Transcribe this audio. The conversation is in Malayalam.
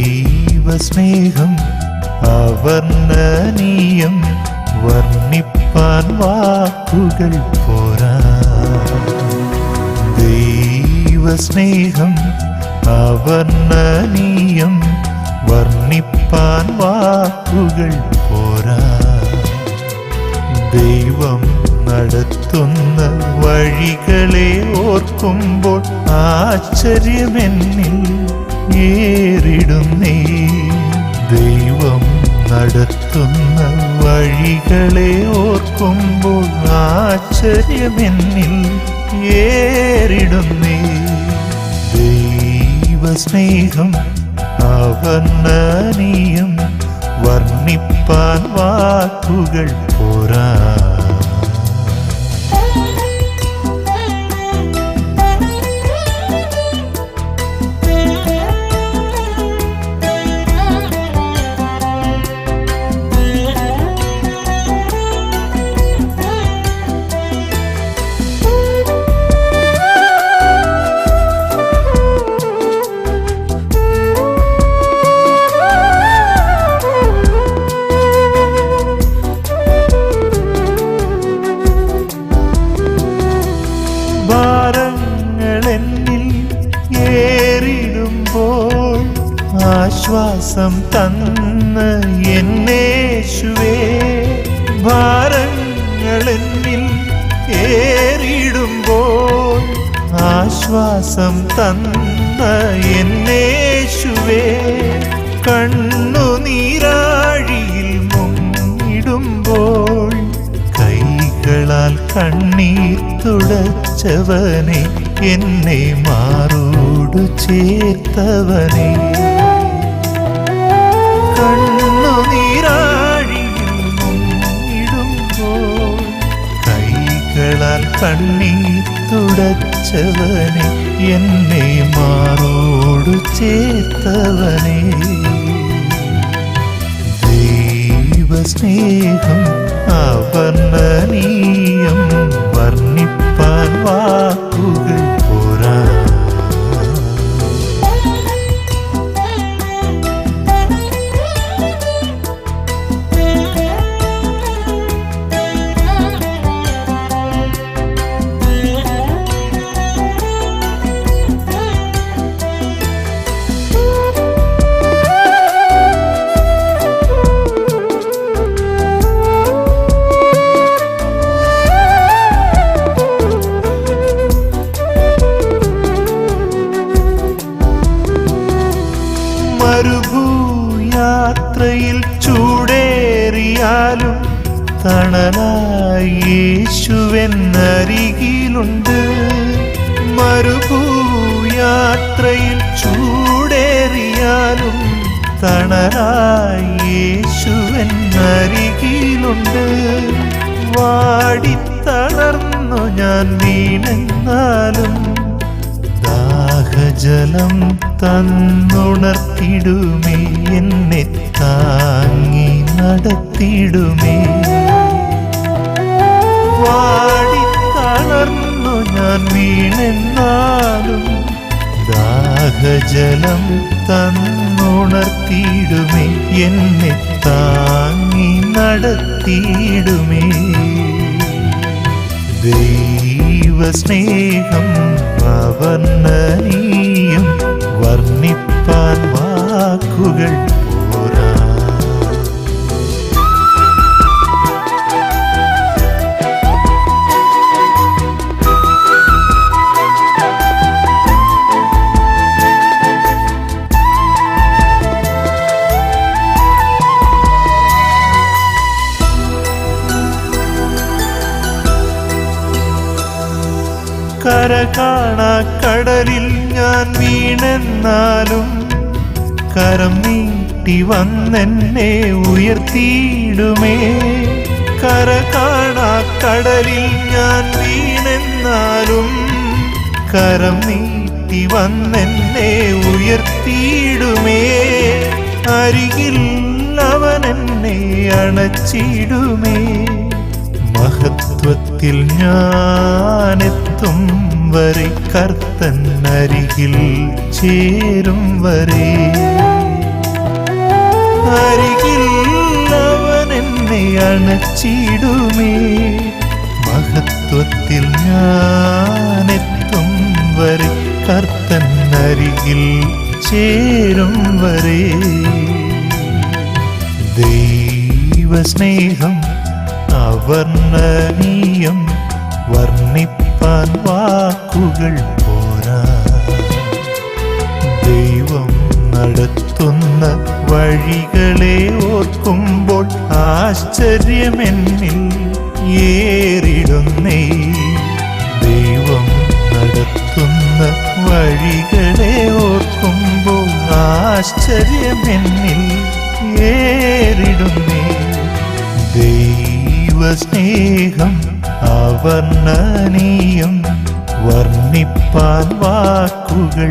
ദൈവസ്നേഹം അവർണനീയം വർണിപ്പാൻ വാക്കുകൾ പോരാ. ദൈവസ്നേഹം അവർണനീയം വർണിപ്പാൻ വാക്കുകൾ പോരാ. ദൈവം നടത്തുന്ന വഴികളെ ഓർക്കുമ്പോൾ ആശ്ചര്യമെന്നിൽ ഏറിടുന്നേ ദൈവം നടത്തുന്ന വഴികളെ ഓർക്കുമ്പോൾ ആശ്ചര്യമെന്നിൽ ഏറിടുന്നേ ദൈവസ്നേഹം അവർണനീയം വർണിപ്പാൻ വാക്കുകൾ പോരാ. ഏറിടുമ്പോൾ ആശ്വാസം തന്ന് എന്നേശുവേ ഭാരങ്ങൾ ഏറിയിടുമ്പോൾ ആശ്വാസം തന്ന എന്നേശുവേ കണ്ണു നീരാഴിയിൽ മുങ്ങിടുമ്പോൾ കൈകളാൽ കണ്ണീർ തുടച്ചവനെ എന്നെ മാറോടു ചേർത്തവനെ കണ്ണുനീരാഴിയിൽ മുങ്ങിടുമ്പോൾ കൈകളാൽ കണ്ണീർ തുടച്ചവനെ എന്നെ മാറോടു ചേർത്തവനെ ദൈവസ്നേഹം അവർണനീയം വർണിപ്പാൻ വാക്കുകൾ യേശുവെന്നരികിലുണ്ട് മരുഭൂയാത്രയിൽ ചൂടേറിയാലും തണലായി യേശുവെന്നരികിലുണ്ട്. വാടിത്തളർന്നു ഞാൻ വീണെന്നാലും ദാഹജലം തന്നുണർത്തിടുമേ. എന്നെ താങ്ങി നടത്തിടുമേ. ദാഹജലം തന്നുണർത്തിയിടുമേ എന്നെ താങ്ങി നടത്തിയിടുമേ. ദൈവസ്നേഹം അവർണനീയം വർണിപ്പാൻ വാക്കുകൾ കര കാണാ കടലിൽ ഞാൻ വീണെന്നാലും കരം നീട്ടി വന്നെന്നെ ഉയർത്തിയിടുമേ. കര കാണാ കടലിൽ ഞാൻ വീണെന്നാലും കരം നീട്ടി വന്നെന്നെ ഉയർത്തിയിടുമേ. അരികിൽ അവനെന്നെ അണച്ചിടുമേ. മഹത്വത്തിൽ ഞാനെത്തും വരെ കർത്തൻ അരികിൽ ചേരും വരെ. അരികിൽ അവൻ എന്നെ അണച്ചിടുമേ. മഹത്വത്തിൽ ഞാനെത്തും വരെ കർത്തൻ അരികിൽ ചേരും വരെ. ദൈവസ്നേഹം അവർണനീയം വർണിപ്പാൻ വാക്കുകൾ പോരാ. ദൈവം നടത്തുന്ന വഴികളെ ഓർക്കുമ്പോൾ ആശ്ചര്യമെന്നിൽ ഏറിടുന്നേ. ദൈവം നടത്തുന്ന വഴികളെ ഓർക്കുമ്പോൾ ആശ്ചര്യമെന്നിൽ ഏറിടുന്നേ ദൈവസ്നേഹം അവർണനീയം വർണിപ്പാൻ വാക്കുകൾ